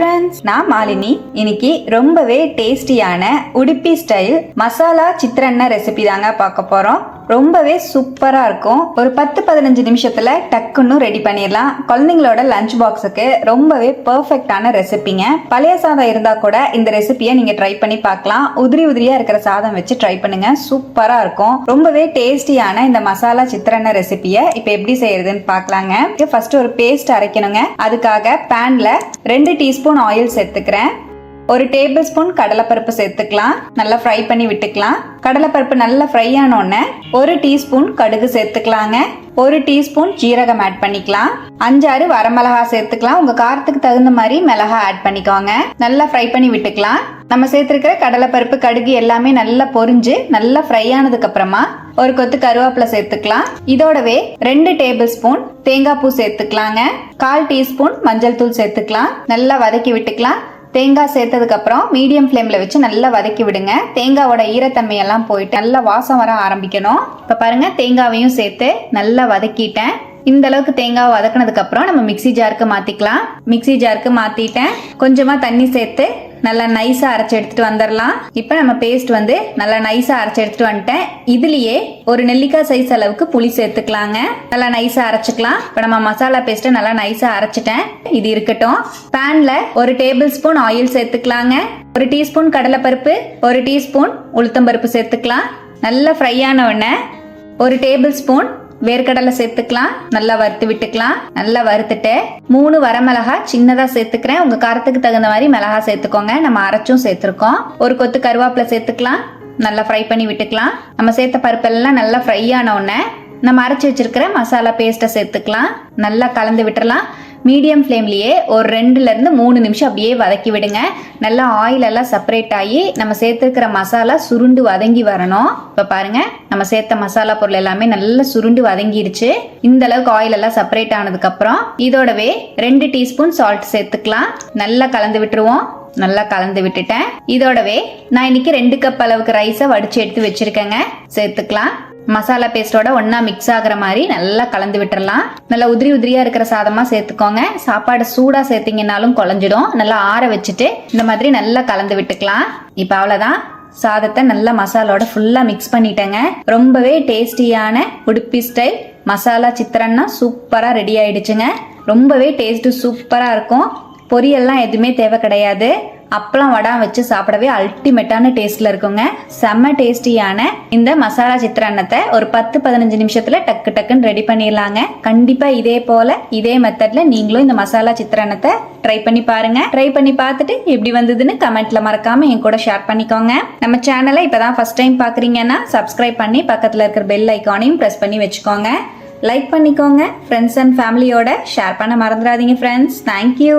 Friends நான் மாலினி. இன்னைக்கு ரொம்பவே டேஸ்டியான உடுப்பி ஸ்டைல் மசாலா சித்திரன்ன ரெசிபி தாங்க பார்க்க போறோம். ரொம்பவே சூப்பராக இருக்கும். ஒரு பத்து பதினஞ்சு நிமிஷத்தில் டக்குன்னு ரெடி பண்ணிடலாம். குழந்தைங்களோட லஞ்ச் பாக்ஸுக்கு ரொம்பவே பர்ஃபெக்டான ரெசிபிங்க பழைய சாதம் இருந்தால் கூட இந்த ரெசிபியை நீங்கள் ட்ரை பண்ணி பார்க்கலாம். உதிரி உதிரியாக இருக்கிற சாதம் வச்சு ட்ரை பண்ணுங்க. சூப்பராக இருக்கும். ரொம்பவே டேஸ்டியான இந்த மசாலா சித்திரண்ண ரெசிபியை இப்போ எப்படி செய்யறதுன்னு பார்க்கலாங்க. ஃபர்ஸ்ட் ஒரு பேஸ்ட் அரைக்கணுங்க. அதுக்காக பேனில் ரெண்டு டீஸ்பூன் ஆயில் சேர்த்துக்கிறேன் ஒரு டேபிள் ஸ்பூன் கடலைப்பருப்பு சேர்த்துக்கலாம். நல்லா ஃப்ரை பண்ணி விட்டுக்கலாம். கடலைப்பருப்பு நல்லா ஃப்ரை ஆனோடனே ஒரு டீஸ்பூன் கடுகு சேர்த்துக்கலாங்க. ஒரு டீஸ்பூன் ஜீரகம் ஆட் பண்ணிக்கலாம். அஞ்சாறு வரமிளகா சேர்த்துக்கலாம். உங்க காரத்துக்கு தகுந்த மாதிரி மிளகா ஆட் பண்ணிக்கோங்க. நல்லா ஃப்ரை பண்ணி விட்டுக்கலாம். நம்ம சேர்த்துருக்கிற கடலைப்பருப்பு கடுகு எல்லாமே நல்லா பொரிஞ்சு நல்லா ஃப்ரை ஆனதுக்கு அப்புறமா ஒரு கொத்து கருவேப்பிலை சேர்த்துக்கலாம். இதோடவே ரெண்டு டேபிள் ஸ்பூன் தேங்காய் பூ சேர்த்துக்கலாங்க. கால் டீஸ்பூன் மஞ்சள் தூள் சேர்த்துக்கலாம். நல்லா வதக்கி விட்டுக்கலாம். தேங்காய் சேர்த்ததுக்கு அப்புறம் மீடியம் ஃப்ளேம்ல வச்சு நல்லா வதக்கி விடுங்க. தேங்காவோட ஈரத்தன்மையெல்லாம் போயிட்டு நல்லா வாசம் வர ஆரம்பிக்கணும். இப்போ பாருங்க தேங்காவையும் சேர்த்து நல்லா வதக்கிட்டேன். இந்த அளவுக்கு தேங்காய் வதக்கினதுக்கு அப்புறம் நம்ம மிக்ஸி ஜாருக்கு மாத்திக்கலாம். மிக்ஸி ஜாருக்கு மாத்திட்டேன். கொஞ்சமா தண்ணி சேர்த்து நல்லா நைஸா அரைச்சு எடுத்துட்டு வந்துடலாம் இப்போ நம்ம பேஸ்ட் வந்து நல்லா நைஸா அரைச்சு எடுத்துட்டு வந்துட்டேன். இதுலயே ஒரு நெல்லிக்காய் சைஸ் அளவுக்கு புளி சேர்த்துக்கலாங்க. நல்லா நைஸா அரைச்சுக்கலாம். இப்போ நம்ம மசாலா பேஸ்ட்டை நல்லா நைஸா அரைச்சிட்டேன். இது இருக்கட்டும். பேன்ல ஒரு டேபிள் ஸ்பூன் ஆயில் சேர்த்துக்கலாங்க. ஒரு டீஸ்பூன் கடலைப்பருப்பு ஒரு டீஸ்பூன் உளுத்தம்பருப்பு சேர்த்துக்கலாம். நல்லா ஃப்ரை ஆன உடனே ஒரு டேபிள் ஸ்பூன் வேர்க்கடலை சேர்த்துக்கலாம் நல்லா வறுத்து விட்டுக்கலாம். நல்லா வறுத்துட்டு மூணு வரமிளகா சின்னதா சேர்த்துக்கிறேன். உங்க காரத்துக்கு தகுந்த மாதிரி மிளகா சேர்த்துக்கோங்க. நம்ம அரைச்சும் சேர்த்துருக்கோம். ஒரு கொத்து கருவேப்பிலை சேர்த்துக்கலாம். நல்லா ஃப்ரை பண்ணி விட்டுக்கலாம். நம்ம சேர்த்த பருப்பெல்லாம் நல்லா ஃப்ரை ஆன உடனே நம்ம அரைச்சி வச்சிருக்கிற மசாலா பேஸ்ட்டை சேர்த்துக்கலாம். நல்லா கலந்து விட்டுறலாம். மீடியம் ஃப்ளேம்லேயே ஒரு ரெண்டுலேருந்து மூணு நிமிஷம் அப்படியே வதக்கி விடுங்க. நல்லா ஆயில் எல்லாம் செப்பரேட் ஆகி நம்ம சேர்த்துருக்கிற மசாலா சுருண்டு வதங்கி வரணும். இப்போ பாருங்கள் நம்ம சேர்த்த மசாலா பொருள் எல்லாமே நல்லா சுருண்டு வதங்கிடுச்சு இந்த அளவுக்கு ஆயில் எல்லாம் செப்பரேட் ஆனதுக்கப்புறம் இதோடவே ரெண்டு டீஸ்பூன் சால்ட் சேர்த்துக்கலாம். நல்லா கலந்து விட்டுருவோம். நல்லா கலந்து விட்டுட்டேன். இதோடவே நான் இன்னைக்கு ரெண்டு கப் அளவுக்கு ரைஸை வடிச்சு எடுத்து வச்சிருக்கேங்க. சேர்த்துக்கலாம். மசாலா பேஸ்டோட ஒன்றா மிக்ஸ் ஆகிற மாதிரி நல்லா கலந்து விட்டுறலாம். நல்லா உதிரி உதிரியா இருக்கிற சாதமாக சேர்த்துக்கோங்க. சாப்பாடு சூடாக சேர்த்தீங்கன்னாலும் குழஞ்சிடும். நல்லா ஆற வச்சுட்டு இந்த மாதிரி நல்லா கலந்து விட்டுக்கலாம். இப்போ அவ்வளோதான் சாதத்தை நல்லா மசாலோட ஃபுல்லாக மிக்ஸ் பண்ணிட்டேங்க. ரொம்பவே டேஸ்டியான உடுப்பி ஸ்டைல் மசாலா சித்திரன்னா சூப்பராக ரெடி ஆயிடுச்சுங்க. ரொம்பவே டேஸ்ட்டு சூப்பராக இருக்கும். பொரியல்லாம் எதுவுமே தேவை கிடையாது. அப்பளம் வடம் வச்சு சாப்பிடவே அல்டிமேட்டான டேஸ்ட்ல இருக்குங்க. செம்ம டேஸ்டியான இந்த மசாலா சித்திரான்னத்தை ஒரு பத்து பதினஞ்சு நிமிஷத்துல டக்கு டக்குன்னு ரெடி பண்ணிடலாங்க. கண்டிப்பா இதே போல இதே மெத்தட்ல நீங்களும் இந்த மசாலா சித்திரான்னத்தை ட்ரை பண்ணி பாருங்க. ட்ரை பண்ணி பார்த்துட்டு எப்படி வந்ததுன்னு கமெண்ட்ல மறக்காம என் கூட ஷேர் பண்ணிக்கோங்க. நம்ம சேனலை இப்பதான் ஃபர்ஸ்ட் டைம் பாக்குறீங்கன்னா சப்ஸ்கிரைப் பண்ணி பக்கத்துல இருக்கிற பெல் ஐக்கானையும் பிரஸ் பண்ணி வச்சுக்கோங்க. லைக் பண்ணிக்கோங்க. ஃப்ரெண்ட்ஸ் அண்ட் ஃபேமிலியோட ஷேர் பண்ண மறந்துடாதீங்க ஃப்ரெண்ட்ஸ் தேங்க்யூ